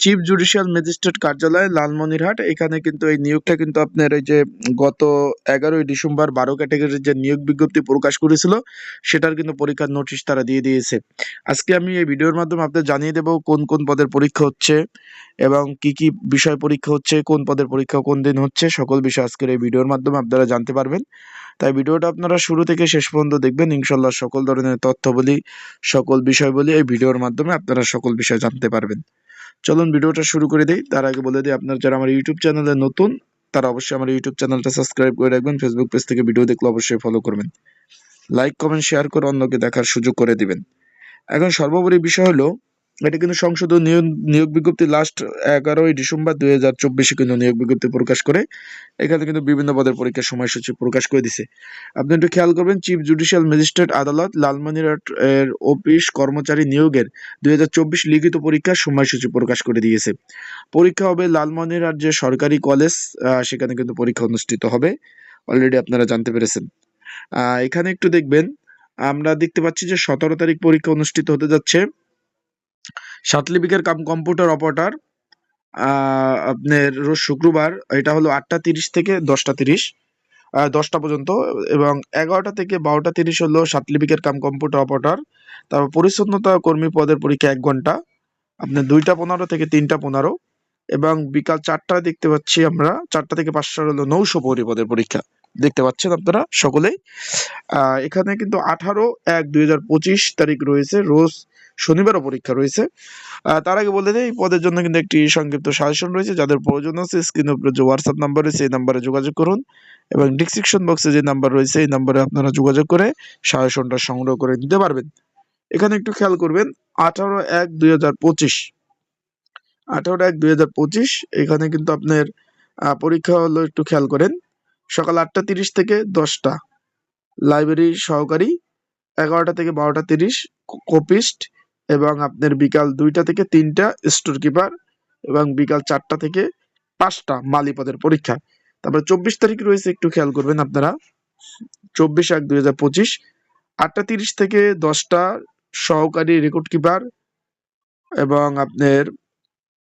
Chief judicial magistrate কার্যালয় লালমনিরহাট এখানে কিন্তু এই নিয়োগটা কিন্তু আপনার এই যে গত এগারোই ডিসেম্বর বারো ক্যাটাগরির যে নিয়োগ বিজ্ঞপ্তি প্রকাশ করেছিল, সেটার কিন্তু পরীক্ষার নোটিশ তারা দিয়ে দিয়েছে। আজকে আমি এই ভিডিওর মাধ্যমে আপনাদের জানিয়ে দেব কোন কোন পদের পরীক্ষা হচ্ছে এবং কি কি বিষয় পরীক্ষা হচ্ছে, কোন পদের পরীক্ষা কোন দিন হচ্ছে, সকল বিষয় আজকের এই ভিডিওর মাধ্যমে আপনারা জানতে পারবেন। তাই ভিডিওটা আপনারা শুরু থেকে শেষ পর্যন্ত দেখবেন। ইনশাল্লাহ সকল ধরনের তথ্য বলি সকল বিষয় বলি এই ভিডিওর মাধ্যমে আপনারা সকল বিষয় জানতে পারবেন। চলুন ভিডিওটা শুরু করে দিই। তার আগে বলে দিই, আপনার যারা আমার ইউটিউব চ্যানেলে নতুন, তারা অবশ্যই আমার ইউটিউব চ্যানেলটা সাবস্ক্রাইব করে রাখবেন ফেসবুক পেজ থেকে ভিডিও দেখলে অবশ্যই ফলো করবেন। লাইক কমেন্ট শেয়ার করে অন্যকে দেখার সুযোগ করে দিবেন। এখন সর্বোপরি বিষয় হলো এটা কিন্তু সংসদ নিয়োগ বিজ্ঞপ্তি লাস্ট এগারোই ডিসেম্বর দুই হাজার চব্বিশে কিন্তু নিয়োগ বিজ্ঞপ্তি প্রকাশ করে। এখানে কিন্তু বিভিন্ন পদের পরীক্ষার সময়সূচি প্রকাশ করে দিছে। আপনি একটু খেয়াল করবেন চিফ জুডিশিয়াল ম্যাজিস্ট্রেট আদালত লালমনিরহাট এর অফিস কর্মচারী নিয়োগের দুই হাজার চব্বিশ লিখিত পরীক্ষার সময়সূচি প্রকাশ করে দিয়েছে। পরীক্ষা হবে লালমনিরহাট যে সরকারি কলেজ সেখানে কিন্তু পরীক্ষা অনুষ্ঠিত হবে। অলরেডি আপনারা জানতে পেরেছেন। এখানে একটু দেখবেন, আমরা দেখতে পাচ্ছি যে সতেরো তারিখ পরীক্ষা অনুষ্ঠিত হতে যাচ্ছে। সাতলিপিকের কাম কম্পিউটার অপারেটর আপনার রোজ শুক্রবার, এটা হলো আটটা তিরিশ থেকে দশটা তিরিশ দশটা পর্যন্ত এবং এগারোটা থেকে বারোটা তিরিশ হলো সাতলিপিকের কাম কম্পিউটার অপারেটর, তারপর পরিচ্ছন্নতা কর্মী পদের পরীক্ষা এক ঘণ্টা, আপনার দুইটা পনেরো থেকে তিনটা পনেরো এবং বিকাল চারটায় দেখতে পাচ্ছি আমরা, চারটা থেকে পাঁচটা হলো নৌশো পরিপদের পরীক্ষা, দেখতে পাচ্ছেন আপনারা সকলেই। এখানে কিন্তু আঠারো এক দুই তারিখ রয়েছে, রোজ শনিবারও পরীক্ষা রয়েছে। তার আগে বলে দিই, এই পদের জন্য কিন্তু একটি সংক্ষিপ্ত সাজেশন রয়েছে, যাদের প্রয়োজন আছে স্ক্রিনের উপরে যে হোয়াটসঅ্যাপ নাম্বার রয়েছে, এই নাম্বারে যোগাযোগ করুন এবং ডিসক্রিপশন বক্সে যে নাম্বার রয়েছে, এই নাম্বারে আপনারা যোগাযোগ করে সাজেশনটা সংগ্রহ করে নিতে পারবেন। এখানে একটু খেয়াল করবেন, আঠারো এক দুই হাজার পঁচিশ। আঠারো এক দুই হাজার পঁচিশ, এখানে কিন্তু আপনার পরীক্ষা হলো একটু খেয়াল করেন, সকাল আটটা তিরিশ থেকে দশটা। লাইব্রেরি সহকারী, এগারোটা থেকে বারোটা তিরিশ কপিস্ট এবং আপনার বিকাল দুইটা থেকে তিনটা স্টোর কিপার এবং বিকাল চারটা থেকে পাঁচটা মালি পদের পরীক্ষা। তারপরে চব্বিশ তারিখ রয়েছে, একটু খেয়াল করবেন আপনারা। চব্বিশ এক দুই হাজার পঁচিশ, আটটা তিরিশ থেকে দশটা সহকারী রেকর্ড কিপার এবং আপনার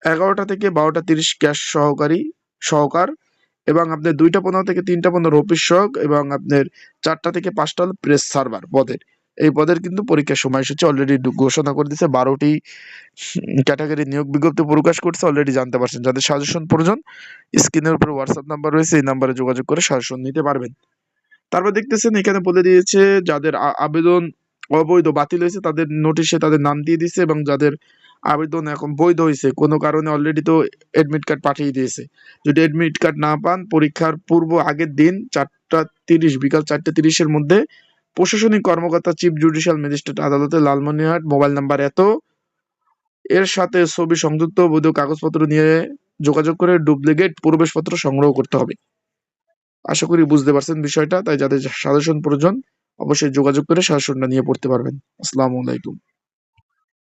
এগারোটা থেকে বারোটা তিরিশ ক্যাশ সহকারী, সহকার এবং আপনার দুইটা পনেরো থেকে তিনটা পনেরো অফিস সহক এবং আপনার চারটা থেকে পাঁচটা প্রেস সার্ভার পদের। এই পদের কিন্তু পরীক্ষার সময়সূচি অলরেডি ঘোষণা করে দিয়েছে, বারোটি ক্যাটাগরি নিয়োগ বিজ্ঞপ্তি প্রকাশ করছে অলরেডি জানতে পারছেন। যাদের সাজেশন প্রয়োজন স্ক্রিনের উপর হোয়াটসঅ্যাপ নাম্বার রয়েছে, এই নাম্বারে যোগাযোগ করে সাজেশন নিতে পারবেন। তারপর দেখতেছেন, এখানে বলে দিয়েছে, যাদের আবেদন অবৈধ, বাতিল হয়েছে, তাদের নোটিশে তাদের নাম দিয়ে দিয়েছে এবং যাদের আবেদন এখন বৈধ হয়েছে, কোনো কারণে অলরেডি তো অ্যাডমিট কার্ড পাঠিয়ে দিয়েছে। যদি এডমিট কার্ড না পান, পরীক্ষার পূর্ব আগের দিন চারটা তিরিশ, বিকাল চারটে তিরিশের মধ্যে প্রশাসনিক কর্মকর্তা চিফ জুডিশিয়াল ম্যাজিস্ট্রেট আদালতে লালমনিরহাট, মোবাইল নাম্বার এত। এর সাথে ছবি সংযুক্ত, বৈধ কাগজপত্র নিয়ে যোগাযোগ করে ডুপ্লিকেট প্রবেশপত্র সংগ্রহ করতে হবে। আশা করি বুঝতে পারছেন বিষয়টা, তাই যাদের সাজেশন প্রয়োজন, অবশ্যই যোগাযোগ করে সাজেশনটা নিয়ে পড়তে পারবেন। আসসালামু আলাইকুম।